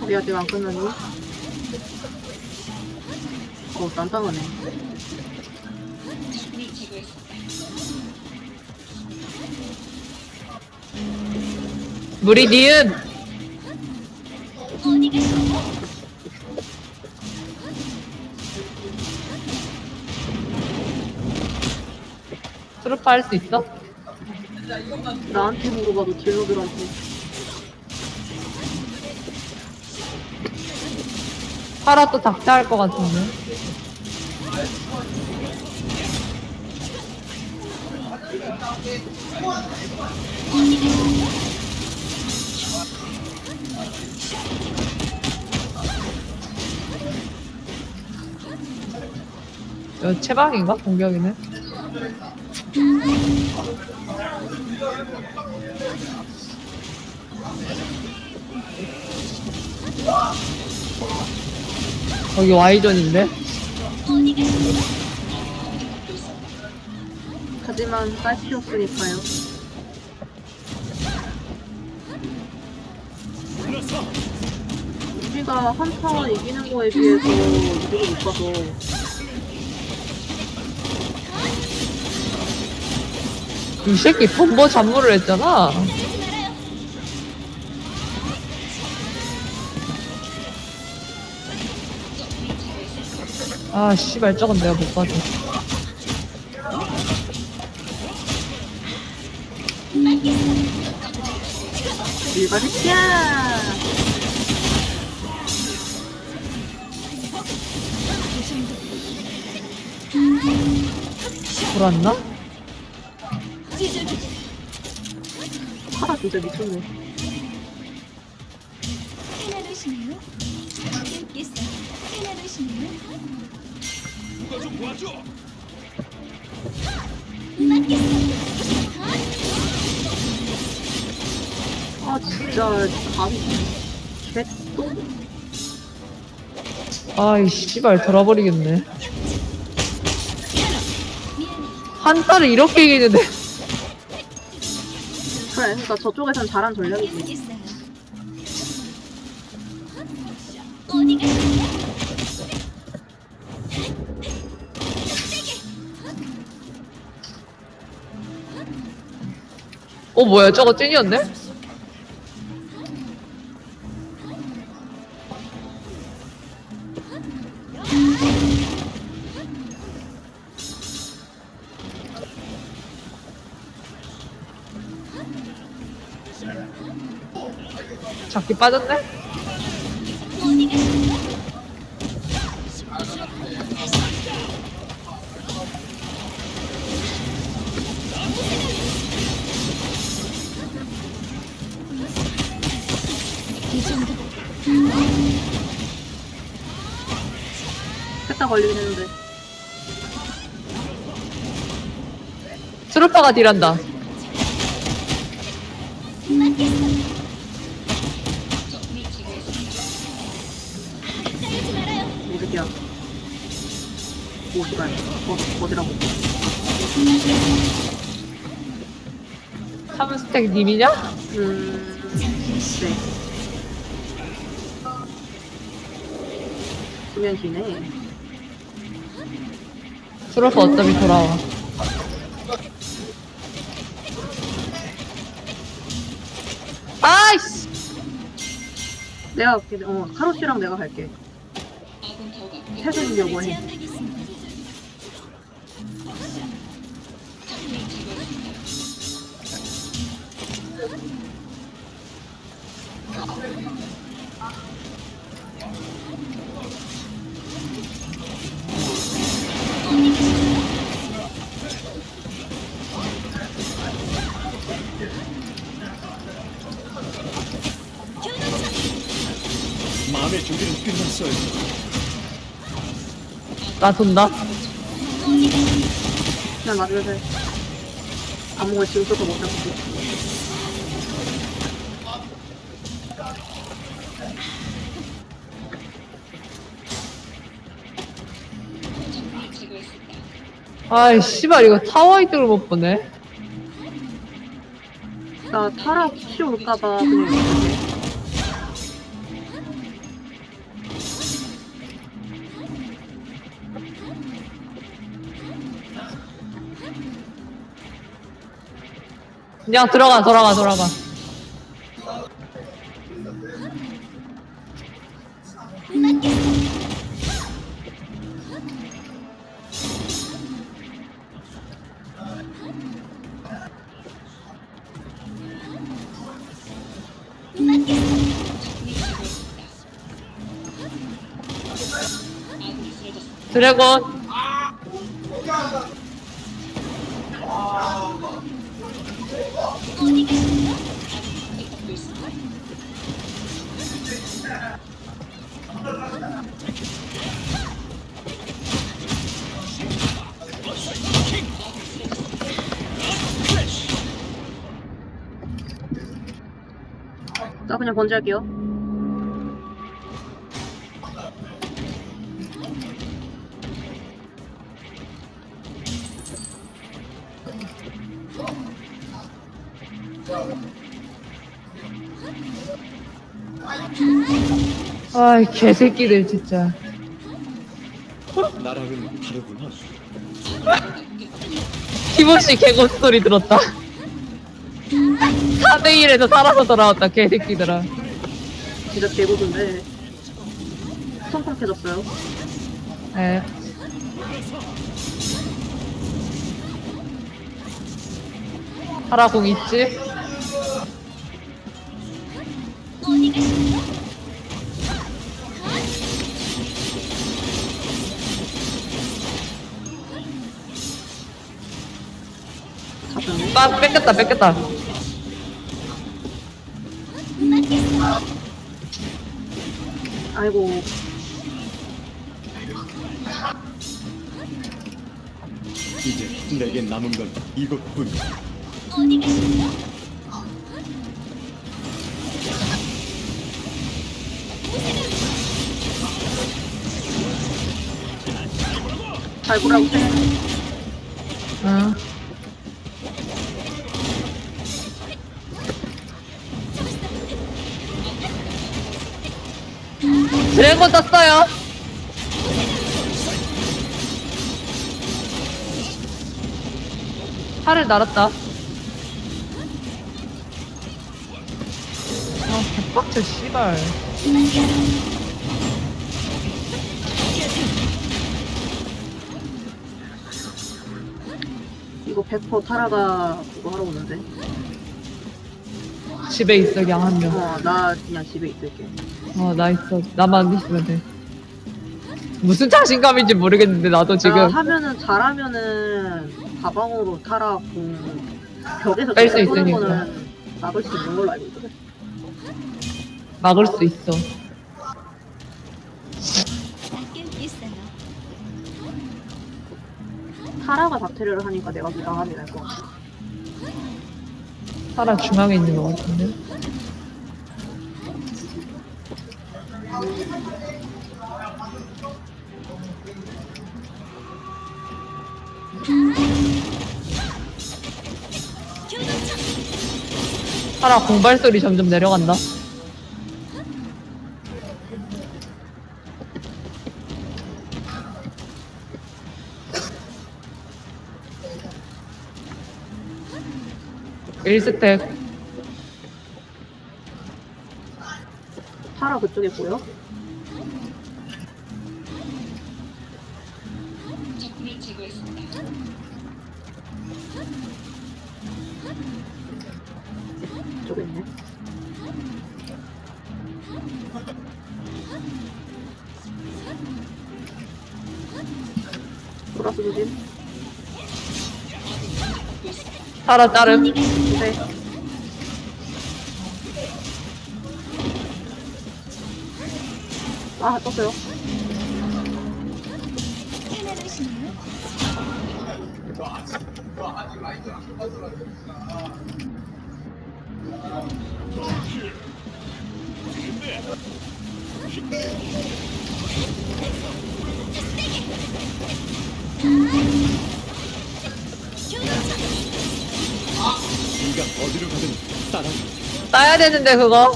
우리 아직 안 끝났니? 어, 딴딴하네. 물이 니은 트루파 할 수 있어? 나한테 물어봐도 딜러들한테. 파라 또 작자할 것 같은데 이거 채방인가? 공격이네 거기 Y존인데? 하지만 딸피였으니까요. 우리가 한타 이기는 거에 비해서 이득을 못 봐서 이 새끼 범버 잠무를 했잖아. 아, 씨발, 저건 내가 못 봐줘. 새끼야! 돌았나? 파라 진짜 미쳤네. 캐나다시네요. 께서 캐 아 진짜 밤이 개똥 아이, 씨발, 돌아버리겠네. 한타를 이렇게 이기는데. 그래 그러니까 저쪽에선 잘한 전략이지 어, 뭐야, 저거 찐이었네? 잡기 빠졌네? 셋다 걸리긴 했는데 트루파가 딜한다. 오 씨발 어, 어디라고 3스택 님이냐? 음네. 수면 쉬네 트루파 어차피 돌아와. 아이씨! 내가 갈게. 어 카로씨랑 내가 갈게. 태준이려고 해 마음의 준비는 끝났어요. 나 돈다. 그냥 돼. 아무걸 지금 써서 못 잡고. 아이, 씨발, 이거 타워 이득을 못 보네. 나 타락 그냥 이렇게. 그냥 들어가, 돌아가, 돌아가. 드래곤. 나 그냥 번지할게요. 개새끼들, 진짜. 나랑은 다르구나. 티모시 개고 소리 들었다. 4대1에서 살아서 돌아왔다, 개새끼들아. 진짜 개고든데. 성공해졌어요. 에. 하라공 있지? 어디 가시나 빠, 뺏겼다, 뺏겼다. 아이고. 이제 내게 남은 건 이것뿐이야. 어디? 잘 보라고 드래곤 떴어요. 팔을 날았다. 아, 개빡쳐, 씨발. 이거 100% 타라가 그거 하러 오는데. 집에 있어, 그냥 한 명. 어, 나 그냥 집에 있을게. 어, 나 있어. 나만 있으면 돼. 무슨 자신감인지 모르겠는데, 나도 지금. 나 하면은 잘하면은 가방으로 타라 공 벽에서 뺄수 계속 쏘는 있으니까. 거는 막을 수 있는 걸로 알고 있거든. 막을 수 있어. 있어요. 타라가 박테리아를 하니까 내가 부당함이 날것 같아. 사라 중앙에 있는 것 같은데. 사라 공발 소리 점점 내려간다. 일스택 타라 그쪽에 보여? 저기 있네. 돌아서 조심. 사라 자름. 네. 아, 떴어요. 네가 어디로 가든 따라. 따야 되는데 그거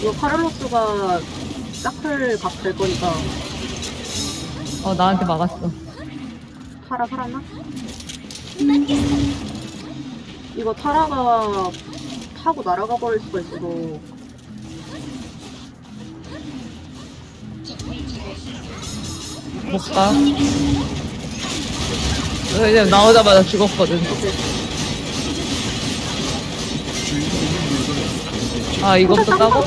이거 카를로스가 사클 값될 거니까 어 나한테 막았어 타라 살았나? 이거 타라가 타고 날아가 버릴 수가 있어서 못가 그냥 나오자마자 죽었거든. 아 이것도 따고?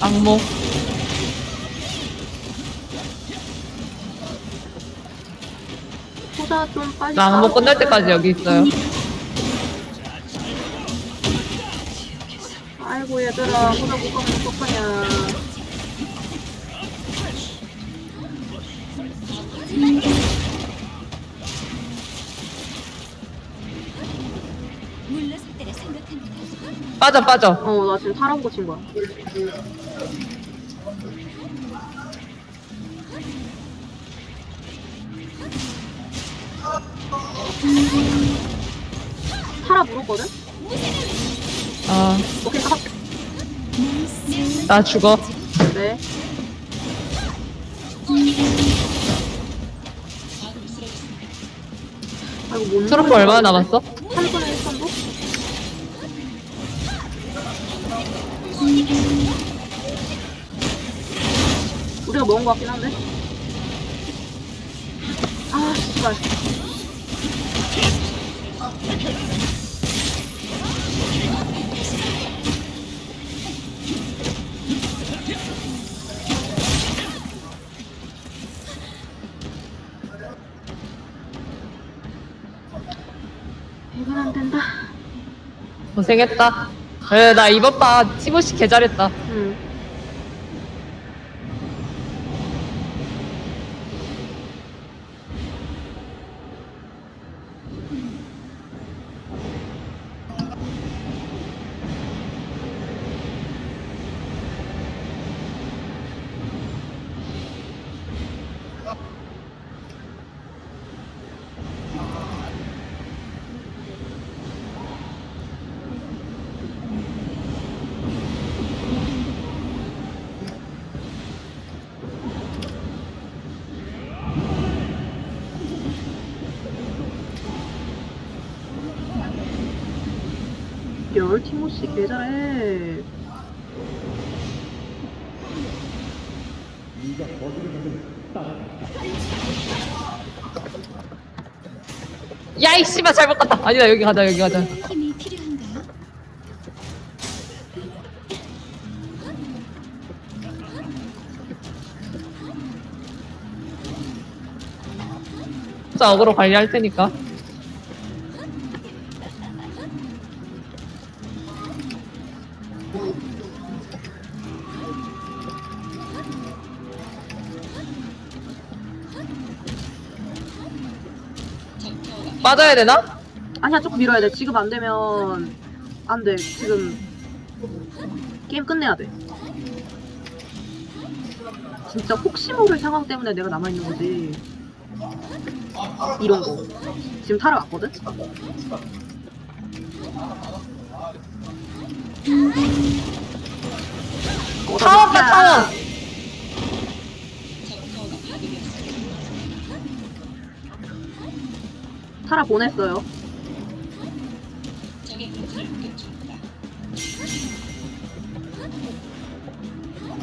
악몽 소자 좀 빨리 나 악몽 끝날 때까지 여기 있어요. 아이고 얘들아 소자 못 가면 어떡하냐 물러설 때를 생각합니다. 빠져 빠져. 어 나 지금 타라 보고 친 거야 타라 물었거든? 아나 오케이 가 죽어 네 아이고 뭔 트로프 얼마나 남았어? 3분의 1 정도? 우리가 먹은 것 같긴 한데 아 씨발 이건 안 된다 고생했다 그래 나판 티모시 개 잘했다 응열 티모시 개 잘해 네가 어디로 가든 따라. 야이 씨발 잘못 갔다 아니다 여기 가자 여기 가자 힘이 필요한가요? 자 어그로 관리할 테니까 빠져야 되나? 아니야 조금 밀어야 돼. 지금 안 되면 안 돼. 지금 게임 끝내야 돼. 진짜 혹시 모를 상황 때문에 내가 남아 있는 거지. 이런 거. 지금 타러 왔거든? 타워 봐 타워 타라 보냈어요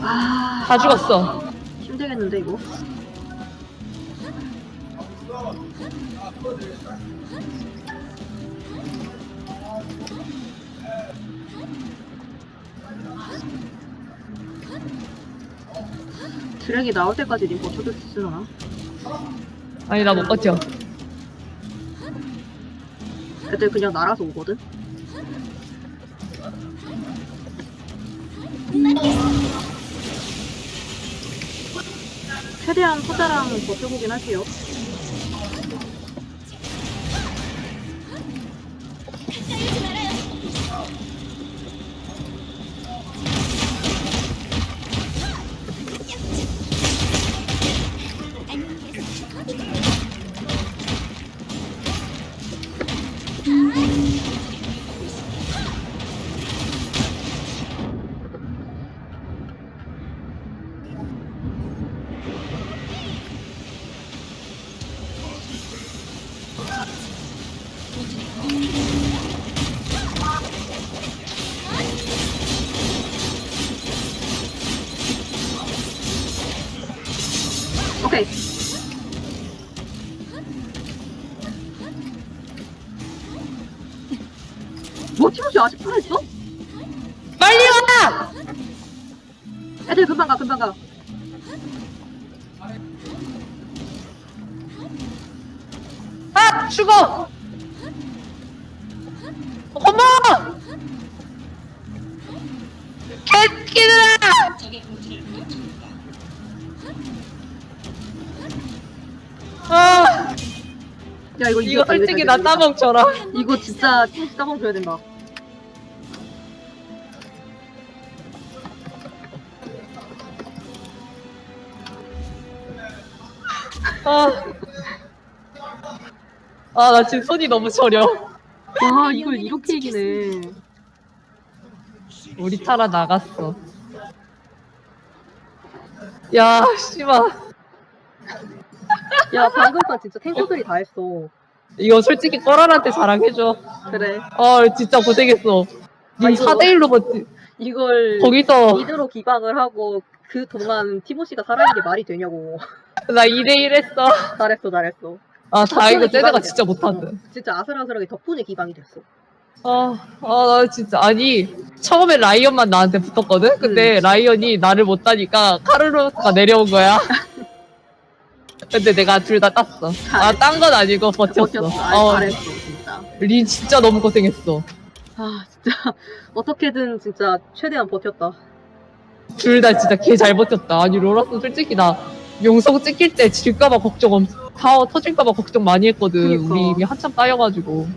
아 다 죽었어 힘들겠는데 이거 드랙이 나올 때까지 님 버텨줄 수 있으려나? 아니 나 못 버텨. 애들 그냥 날아서 오거든? 최대한 후자랑 버텨보긴 할게요. 애들 금방 가 금방 가 아 죽어! 어머! 개끼들아! 아 야 이거 이거 이겼다, 솔직히 이겼다, 나 이겼다. 따먹쳐라. 이거 진짜 따봉 줘야 된다 아. 아, 나 지금 손이 너무 저려. 와 이걸 이렇게 이기네 우리 타라 나갔어. 야, 씨발. 야 방금 건 진짜 탱커들이 다 했어 이거 솔직히 꺼란한테 자랑해줘. 그래 아, 진짜 고생했어. 아, 니 이거- 4대1로 버티. 이걸 거기서 미드로 기방을 하고 그 동안 티모시가 살아있는 게 말이 되냐고 나 2대1 했어. 잘했어 잘했어 아, 다행이다. 쟤네가 진짜. 못한다. 어, 진짜 아슬아슬하게 덕분에 기방이 됐어 아, 아, 나 진짜. 아니, 처음에 라이언만 나한테 붙었거든? 근데 라이언이 나를 못 따니까 카르로스가 내려온 거야. 근데 내가 둘 다 땄어. 아, 딴 건 아니고 버텼어. 버텼어 아, 어, 잘했어 진짜 린 진짜 너무 고생했어. 아 진짜 어떻게든 진짜 최대한 버텼다 둘 다 진짜 개 잘 버텼다. 아니, 로라스 솔직히 나 용성 찍힐 때 질까봐 걱정 엄, 타워 터질까봐 걱정 많이 했거든. 그니까. 우리 이미 한참 따여가지고.